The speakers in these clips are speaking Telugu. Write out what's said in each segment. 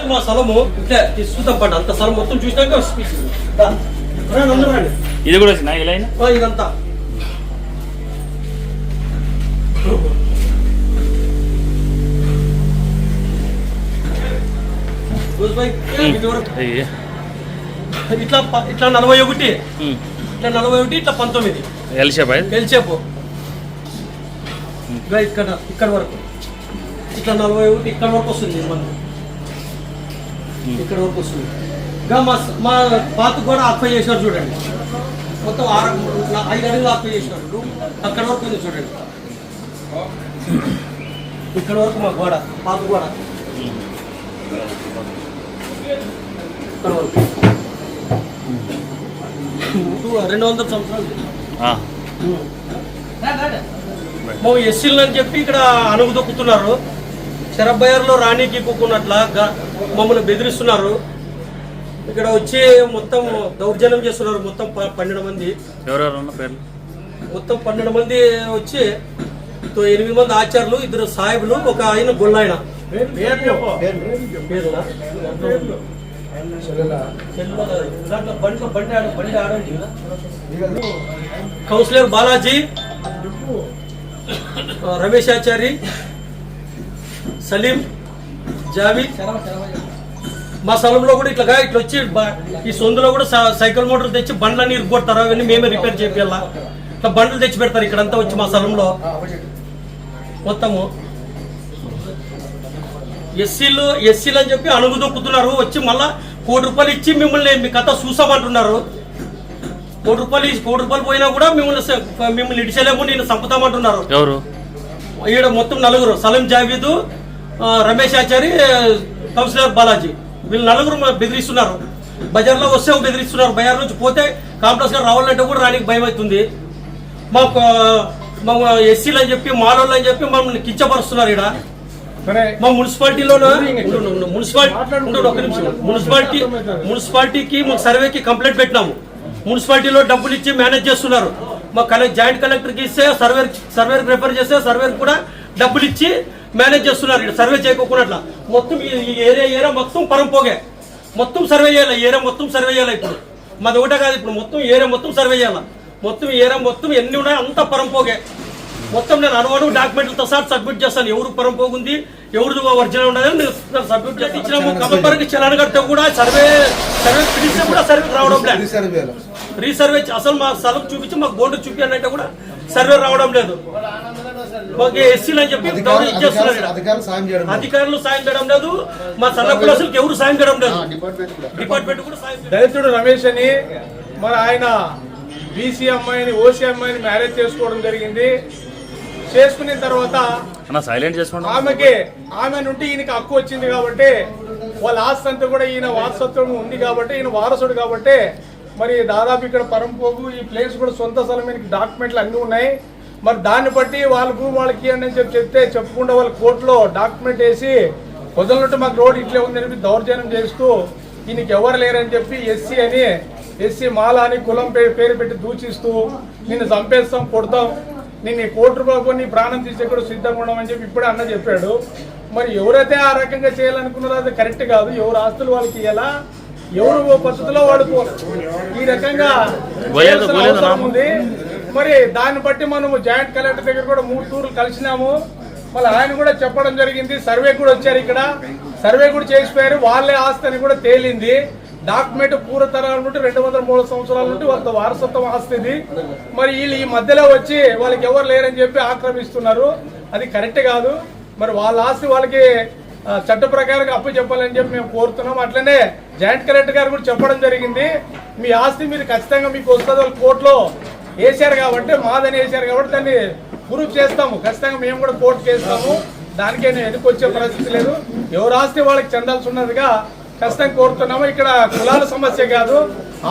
వచ్చి మా స్థలము ఇట్లా చూద్దాం పంట అంత స్థలం మొత్తం చూసినాక. ఇది కూడా వచ్చినా ఇలా ఇదంతా. ఇట్లా ఇట్లా నలభై ఒకటి. ఇట్లా నలభై ఒకటి ఇట్లా పంతొమ్మిది. ఎల్ షేప్ అది గెలిచేపు ఇక ఇక్కడ ఇక్కడ వరకు. ఇట్లా నలభై ఒకటి ఇక్కడ వరకు వస్తుంది మన ఇక్కడ వరకు వస్తుంది. ఇంకా మా మా పాత కూడా ఆక్యుపై చేసినారు చూడండి. మొత్తం ఆరు ఐదు అడుగులు ఆక్యుపై చేసినారు అక్కడ వరకు ఉంది చూడండి. ఇక్కడ వరకు మా గోడ పాత గోడ ఇక్కడ వరకు. రెండు వందల సంవత్సరాలు. మా ఎస్సీలు అని చెప్పి ఇక్కడ అణుగు దొక్కుతున్నారు. శరబ్బయ్యర్లో రాణికి కుక్కున్నట్ల గ- మమ్మల్ని బెదిరిస్తున్నారు. ఇక్కడ వచ్చి మొత్తం దౌర్జన్యం చేస్తున్నారు మొత్తం ప- పన్నెండు మంది. మొత్తం పన్నెండు మంది వచ్చి తో ఎనిమిది మంది ఆచార్యులు ఇద్దరు సాహెబులు ఒక ఆయన గొల్లాయన. కౌన్సిలర్ బాలాజీ రమేష్ ఆచారి సలీం జావీద్. మా స్థలంలో కూడా ఇట్లా ఇట్లా వచ్చి ఈ సొందులో కూడా సైకిల్ మోటార్ తెచ్చి బండ్లన్నీ ఇరుగొడతారు అవన్నీ మేమే రిపేర్ చేయాల ఇట్లా బండ్లు తెచ్చి పెడతారు ఇక్కడంతా వచ్చి మా స్థలంలో మొత్తము. ఎస్సీలు ఎస్సీలు అని చెప్పి అణుగు దొక్కుతున్నారు వచ్చి మళ్ళా కోటి రూపాయలు ఇచ్చి మిమ్మల్ని మీ కథ చూసామంటున్నారు. కోటి రూపాయలు కోటి రూపాయలు పోయినా కూడా మిమ్మల్ని మిమ్మల్ని ఇడిచలేము నేను చంపుతామంటున్నారు. ఎవరు? ఈడ మొత్తం నలుగురు సలీం జావీదు రమేష్ ఆచారి కౌన్సిలర్ బాలాజీ. వీళ్ళు నలుగురు బెదిరిస్తున్నారు. బజార్లో వస్తే బెదిరిస్తున్నారు. బజార్ నుంచి పోతే కాంప్లెక్స్లో రావాలంటే కూడా రానికి భయం అవుతుంది. మాకు మా ఎస్సీలు అని చెప్పి మాలోళ్ళు అని చెప్పి మమ్మల్ని కించపరుస్తున్నారు ఇక్కడ మా మున్సిపాలిటీలో మున్సిపాలిటీ ఒక్క నిమిషం. మున్సిపాలిటీ మున్సిపాలిటీకి మాకు సర్వేకి కంప్లైంట్ పెట్టినాము. మున్సిపాలిటీలో డబ్బులు ఇచ్చి మేనేజ్ చేస్తున్నారు. మా కలెక్ట్ జాయింట్ కలెక్టర్కి ఇస్తే సర్వే సర్వేకి ప్రిఫర్ చేస్తే సర్వేకి కూడా డబ్బులు ఇచ్చి మేనేజ్ చేస్తున్నారు ఇక్కడ సర్వే చేయకోకుండా మొత్తం ఈ ఏరియా ఏరియా మొత్తం పరంపోగే మొత్తం సర్వే చేయాలి? ఏరియా మొత్తం సర్వే చేయాలి ఇప్పుడు? మాది ఒకటే కాదు ఇప్పుడు మొత్తం ఏరియా మొత్తం సర్వే చేయాలి? మొత్తం ఏరియా మొత్తం ఎన్ని ఉన్నాయో అంతా పరంపోగే మొత్తం నేను అనువను డాక్యుమెంట్లతో సహా సబ్మిట్ చేస్తాను. ఎవరు పరం పోగుంది? ఎవరిది ఒరిజినల్ ఉండదని నేను సబ్మిట్ చేసి ఇచ్చినాము. కమ్మపరికి చలాన్ కడితే కూడా సర్వే సర్వే పిలిస్తే కూడా సర్వే రావడం లేదు. రీసర్వే అసలు మా స్థలం చూపించి మాకు బోర్డు చూపించండి అంటే కూడా సర్వే రావడం లేదు ఎస్సీలు అని చెప్పి. అధికారులు సాయం చేయడం లేదు. అధికారులు సాయం చేయడం లేదు మా ఎవరు సాయం చేయడం లేదు డిపార్ట్మెంట్ కూడా డిపార్ట్మెంట్ కూడా సాయం చేయడం లేదు. దళితుడు రమేష్ అని మరి ఆయన బీసీ అమ్మాయిని ఓసీ అమ్మాయిని మ్యారేజ్ చేసుకోవడం జరిగింది చేసుకున్న తర్వాత అన్న సైలెంట్ చేసుకోండి ఆమెకి ఆమె నుండి ఈయనకి హక్కు వచ్చింది కాబట్టి వాళ్ళ ఆస్తి అంతా కూడా ఈయన వారసత్వం ఉంది కాబట్టి ఈయన వారసుడు కాబట్టి మరి దాదాపు ఇక్కడ పరంపోగు ఈ ప్లేస్ కూడా సొంత స్థలం డాక్యుమెంట్లు అన్నీ ఉన్నాయి. మరి దాన్ని బట్టి వాళ్ళ భూమి వాళ్ళకి అని చెప్పి చెప్తే చెప్పకుండా వాళ్ళ కోర్టులో డాక్యుమెంట్ వేసి వదలనట్టు మాకు రోడ్ ఇట్లే ఉందని చెప్పి దౌర్జన్యం చేస్తూ ఈయనకి ఎవరు లేరని చెప్పి ఎస్సీ అని ఎస్సీ మాల అని కులం పేరు పేరు పెట్టి దూచిస్తూ నిన్ను చంపేస్తాం కొడతాం నేను ఈ కోటి రూపాయలు నీ ప్రాణం తీసే కూడా సిద్ధంగా ఉండమని చెప్పి ఇప్పుడే అన్న చెప్పాడు. మరి ఎవరైతే ఆ రకంగా చేయాలనుకున్నారో అది కరెక్ట్ కాదు. ఎవరు ఆస్తులు వాళ్ళకి ఇవ్వాలా ఎవరు ఓ పద్ధతిలో వాడుకో. ఈ రకంగా. ఉంది. మరి దాన్ని బట్టి మనము జాయింట్ కలెక్టర్ దగ్గర కూడా మూడు టూర్లు కలిసినాము. మళ్ళీ ఆయన కూడా చెప్పడం జరిగింది. సర్వే కూడా వచ్చారు ఇక్కడ. సర్వే కూడా చేసిపోయారు. వాళ్ళే ఆస్తి అని కూడా తేలింది. డాక్యుమెంట్ పూర్వతరాల నుండి రెండు వందల మూడు సంవత్సరాల నుండి వాళ్ళ వారసత్వం ఆస్తి ఇది. మరి వీళ్ళు ఈ మధ్యలో వచ్చి వాళ్ళకి ఎవరు లేరని చెప్పి ఆక్రమిస్తున్నారు. అది కరెక్ట్ కాదు. మరి వాళ్ళ ఆస్తి వాళ్ళకి చట్ట ప్రకారం అప్పు చెప్పాలని చెప్పి మేము కోరుతున్నాం. అట్లనే జాయింట్ కలెక్టర్ గారు కూడా చెప్పడం జరిగింది మీ ఆస్తి మీరు ఖచ్చితంగా మీకు వస్తుంది వాళ్ళు కోర్టులో వేశారు కాబట్టి మాదని వేశారు కాబట్టి దాన్ని ప్రూఫ్ చేస్తాము. ఖచ్చితంగా మేము కూడా కోర్టు చేస్తాము. దానికే నేను ఎదుకొచ్చే పరిస్థితి లేదు. ఎవరు ఆస్తి వాళ్ళకి చెందాల్సి ఉన్నదిగా ఖచ్చితంగా కోరుతున్నాము. ఇక్కడ కులాల సమస్య కాదు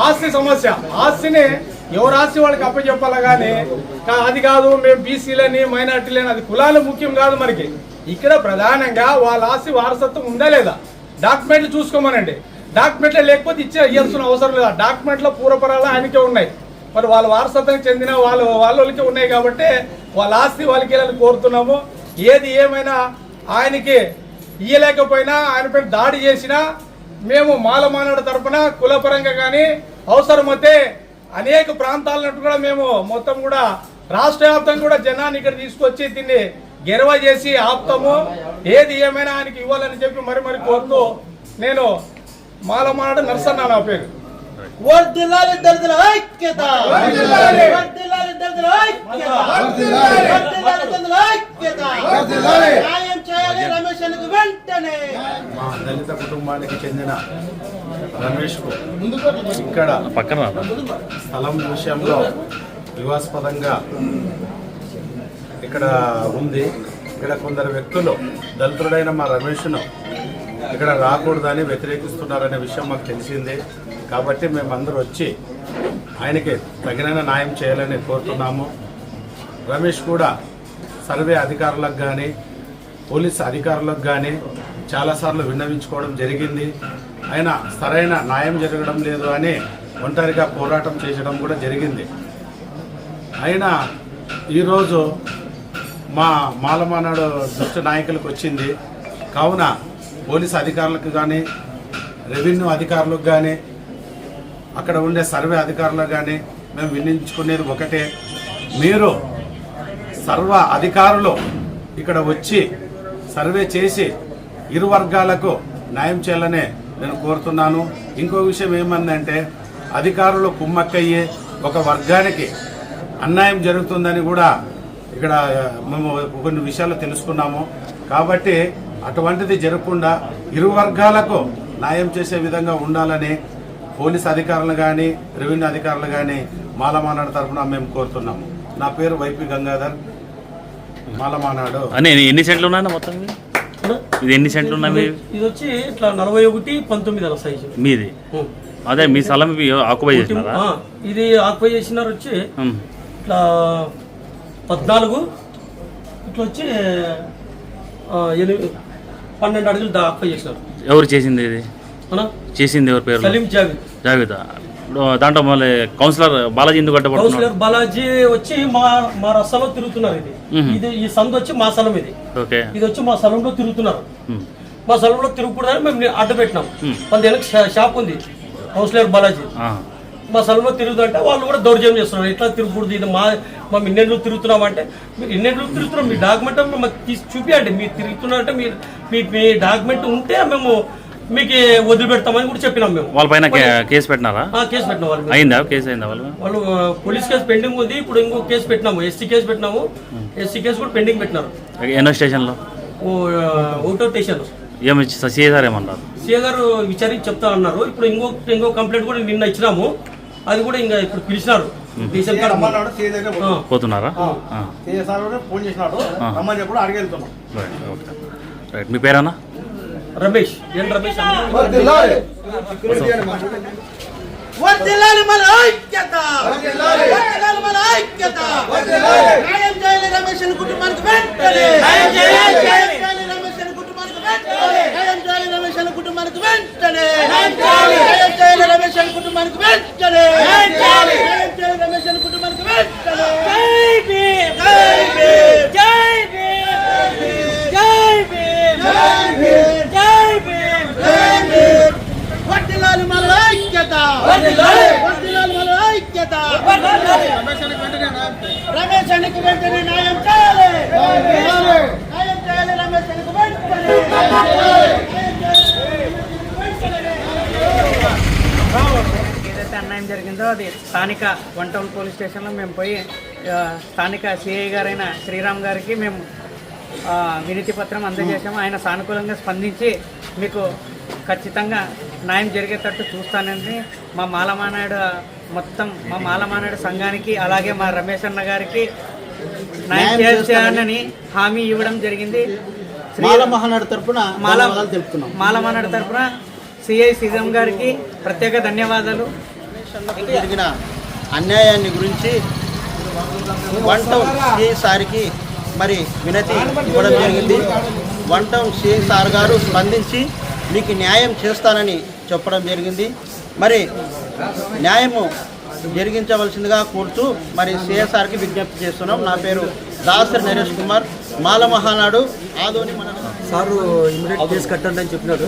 ఆస్తి సమస్య. ఆస్తిని ఎవరు ఆస్తి వాళ్ళకి అప్పచెప్పాలా కానీ అది కాదు మేము బీసీలని మైనార్టీలని అది కులాలు ముఖ్యం కాదు మనకి. ఇక్కడ ప్రధానంగా వాళ్ళ ఆస్తి వారసత్వం ఉందా లేదా? డాక్యుమెంట్లు చూసుకోమనండి. డాక్యుమెంట్లు లేకపోతే ఇచ్చే ఇవ్వాల్సిన అవసరం లేదు. ఆ డాక్యుమెంట్లో పూర్వపరాలు ఆయనకే ఉన్నాయి. మరి వాళ్ళ వారసత్వానికి చెందిన వాళ్ళ వాళ్ళకి ఉన్నాయి కాబట్టి వాళ్ళ ఆస్తి వాళ్ళకి వెళ్ళాలని కోరుతున్నాము. ఏది ఏమైనా ఆయనకి ఇయ్యలేకపోయినా ఆయనపై దాడి చేసినా మేము మాలమానాడు తరపున కులపరంగా కానీ అవసరమైతే అనేక ప్రాంతాలన్నట్టు కూడా మేము మొత్తం కూడా రాష్ట్ర వ్యాప్తంగా కూడా జనాన్ని ఇక్కడ తీసుకొచ్చి దీన్ని గెరవ చేసి ఆపుతాము. ఏది ఏమైనా ఆయనకి ఇవ్వాలని చెప్పి మరి మరి కోరుతూ నేను మాలమానాడు నరసన్న నా పేరు వర్ధిల్లాలి దళితుల ఐక్యత వర్ధిల్లాలి. వర్ధిల్లాలి దళితుల ఐక్యత వర్ధిల్లాలి. వర్ధిల్లాలి దళితుల ఐక్యత వర్ధిల్లాలి. న్యాయం చేయాలి రమేష్ అన్నకు వెంటనే మా దళిత కుటుంబానికి చెందిన రమేష్కు ఇక్కడ పక్కన. స్థలం విషయంలో వివాదాస్పదంగా ఇక్కడ ఉంది ఇక్కడ కొందరు వ్యక్తులు దళితుడైన మా రమేష్ను ఇక్కడ రాకూడదని వ్యతిరేకిస్తున్నారనే విషయం మాకు తెలిసింది. కాబట్టి మేమందరూ వచ్చి ఆయనకి తగిన న్యాయం చేయాలని కోరుతున్నాము. రమేష్ కూడా సర్వే అధికారులకు కానీ పోలీస్ అధికారులకు కానీ చాలాసార్లు విన్నవించుకోవడం జరిగింది. ఆయన సరైన న్యాయం జరగడం లేదు అని ఒంటరిగా పోరాటం చేయడం కూడా జరిగింది. అయినా ఈరోజు మా మాలమానాడు దృష్టి నాయకులకు వచ్చింది. కావున పోలీస్ అధికారులకు కానీ రెవెన్యూ అధికారులకు కానీ అక్కడ ఉండే సర్వే అధికారులకు కానీ మేము విన్నించుకునేది ఒకటే. మీరు సర్వ అధికారులు ఇక్కడ వచ్చి సర్వే చేసి ఇరు వర్గాలకు న్యాయం చేయాలనే నేను కోరుతున్నాను. ఇంకో విషయం ఏమందంటే అధికారులు కుమ్మక్కయ్యి ఒక వర్గానికి అన్యాయం జరుగుతుందని కూడా ఇక్కడ మేము కొన్ని విషయాలు తెలుసుకున్నాము. కాబట్టి అటువంటిది జరగకుండా ఇరు వర్గాలకు న్యాయం చేసే విధంగా ఉండాలని పోలీస్ అధికారులు కానీ రెవెన్యూ అధికారులు కానీ మాలమానాడు తరఫున మేము కోరుతున్నాము. నా పేరు వైపి గంగాధర్. మాలమానాడు. అని ఎన్ని సెంట్లు ఉన్నాయన్న మొత్తం ఇది? ఎన్ని సెంట్లు ఉన్నాయి? ఇది వచ్చి ఇట్లా నలభై ఒకటి పంతొమ్మిది అలా సైజు మీది? అదే మీ స్థలం ఆక్యుపై చేసినారా? ఇది ఆక్యుపై చేసినారు వచ్చి. ఇట్లా పద్నాలుగు ఇట్లా వచ్చి ఎనిమిది పన్నెండు అడుగులు ఆక్యుపై చేసినారు. ఎవరు చేసింది ఇది? చేసింది ఎవరి పేరు సలీం జావిద్. జావేదా. ఇప్పుడు దాంట్లో మళ్ళీ కౌన్సిలర్ బాలాజీ ఎందుకు కౌన్సిలర్ బాలాజీ వచ్చి మా మా రస్తాలో తిరుగుతున్నారు ఇది. ఇది ఈ సందు వచ్చి మా స్థలం ఇది. ఓకే. ఇది వచ్చి మా స్థలంలో తిరుగుతున్నారు. మా స్థలంలో తిరుగుకూడదని మేము అడ్డు పెట్టినాం. వెనక షా- షాప్ ఉంది. కౌన్సిలర్ బాలాజీ. మా స్థలంలో తిరుగుతుంటే వాళ్ళు కూడా దౌర్జన్యం చేస్తున్నారు. ఇట్లా తిరుగుకూడదు? ఇది మా మేము ఇన్నెండ్లు తిరుగుతున్నాం అంటే మీరు ఇన్నెండ్లు తిరుగుతున్నాం మీ డాక్యుమెంట్ మాకు తీసి చూపియండి. మీరు తిరుగుతున్నారంటే మీరు మీ మీ డాక్యుమెంట్ ఉంటే మేము మీకు వదిలిపెడతామని కూడా చెప్పినాం మేము. వాళ్ళ పైన కే- కేసు పెట్టినారా? కేసు పెట్టినాం వాళ్ళ. అయిందా? కేసు అయిందా వాళ్ళు వాళ్ళు పోలీస్ కేసు పెండింగ్ ఉంది. ఇప్పుడు ఇంకో కేసు పెట్టినాము. ఎస్సీ కేసు పెట్టినాము. ఎస్సీ కేసు కూడా పెండింగ్ పెట్టినారు. ఎన్నో స్టేషన్లో? ఒకటో స్టేషన్ ఏమి సిఏ సార్ ఏమన్నారు? సీఏ గారు విచారించి చెప్తా అన్నారు. ఇప్పుడు ఇంకో ఇంకో కంప్లైంట్ కూడా నిన్న ఇచ్చినాము. అది కూడా ఇంకా ఇప్పుడు పిలిచినారు. స్టేషన్ కాడ రమ్మన్నాడు దగ్గర. పోతున్నారా? ఆ. ఫోన్ చేసినాడు. రమ్మని చెప్పి అడిగి వెళ్తున్నాం రైట్ ఓకే. రైట్ మీ పేరేనా రమేష్ ఎన్ రమేష్ అన్న. వర్ధిల్లాలి మన ఐక్యత. వర్ధిల్లాలి మన ఐక్యత. న్యాయం చేయాలి రమేష్ కుటుంబానికి వెంటనే. న్యాయం చేయాలి రమేష్ అన్న కుటుంబానికి వెంటనే న్యాయం చేయాలి రమేష్ అన్న కుటుంబానికి వెంటనే. రమేష్ అన్న కుటుంబానికి వెంటనే. రమేష్ అన్న కుటుంబానికి వెంటనే. వర్ధిల్లాలి మన ఐక్యత. వర్ధిల్లాలి మన ఐక్యత. రమేష్ అన్నకి వెంటనే న్యాయం చేయాలి న్యాయం చేయాలి రమేష్ అన్నకి వెంటనే న్యాయం చేయాలి ఏదైతే అన్యాయం జరిగిందో అది స్థానిక వన్ టౌన్ పోలీస్ స్టేషన్లో మేము పోయి స్థానిక సిఐ గారైన శ్రీరామ్ గారికి మేము వినతి పత్రం అందజేసాము ఆయన సానుకూలంగా స్పందించి మీకు ఖచ్చితంగా న్యాయం జరిగేటట్టు చూస్తానని మా మాలమానాడు మొత్తం మా మాలమానాడు సంఘానికి అలాగే మా రమేష్ అన్న గారికి న్యాయం చేయాలని హామీ ఇవ్వడం జరిగింది. శ్రీ- మాల మహానాడు తరపున మాల ధన్యవాదాలు తెలుపుతున్నాం. మాలమానాడు తరపున సిఐ శ్రీరామ్ గారికి ప్రత్యేక ధన్యవాదాలు. జరిగిన అన్యాయాన్ని గురించి వన్ టౌన్ సిఐ సార్కి మరి వినతి ఇవ్వడం జరిగింది. వన్ టౌన్ సిఐ సార్ గారు స్పందించి మీకు న్యాయం చేస్తానని చెప్పడం జరిగింది. మరి న్యాయము జరిగించవలసిందిగా కోరుతూ మరి సిఎస్ఆర్కి విజ్ఞప్తి చేస్తున్నాం. నా పేరు దాసరి నరేష్ కుమార్. మాల మహానాడు ఆదోని మన సారు ఇమీడియట్ కేసు కట్టండి అని చెప్పినాడు.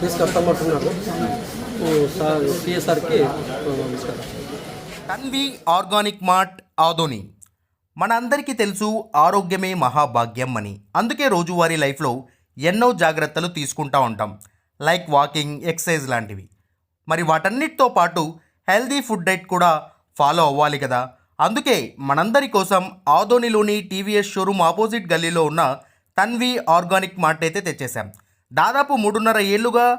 కేసు కట్టమంటున్నాడు సార్ సిఎస్ఆర్కి నమస్కారం. Tanvi organic mart Adoni. మనందరికీ తెలుసు ఆరోగ్యమే మహాభాగ్యం అని. అందుకే రోజువారీ లైఫ్లో ఎన్నో జాగ్రత్తలు తీసుకుంటా ఉంటాం. లైక్ వాకింగ్ ఎక్సర్సైజ్ లాంటివి. మరి వాటన్నిటితో పాటు హెల్దీ ఫుడ్ డైట్ కూడా ఫాలో అవ్వాలి కదా. అందుకే మనందరి కోసం ఆదోనిలోని టీవీఎస్ షోరూమ్ ఆపోజిట్ గల్లీలో ఉన్న తన్వి ఆర్గానిక్ మార్ట్ అయితే తెచ్చేశాం. దాదాపు మూడున్నర ఏళ్ళుగా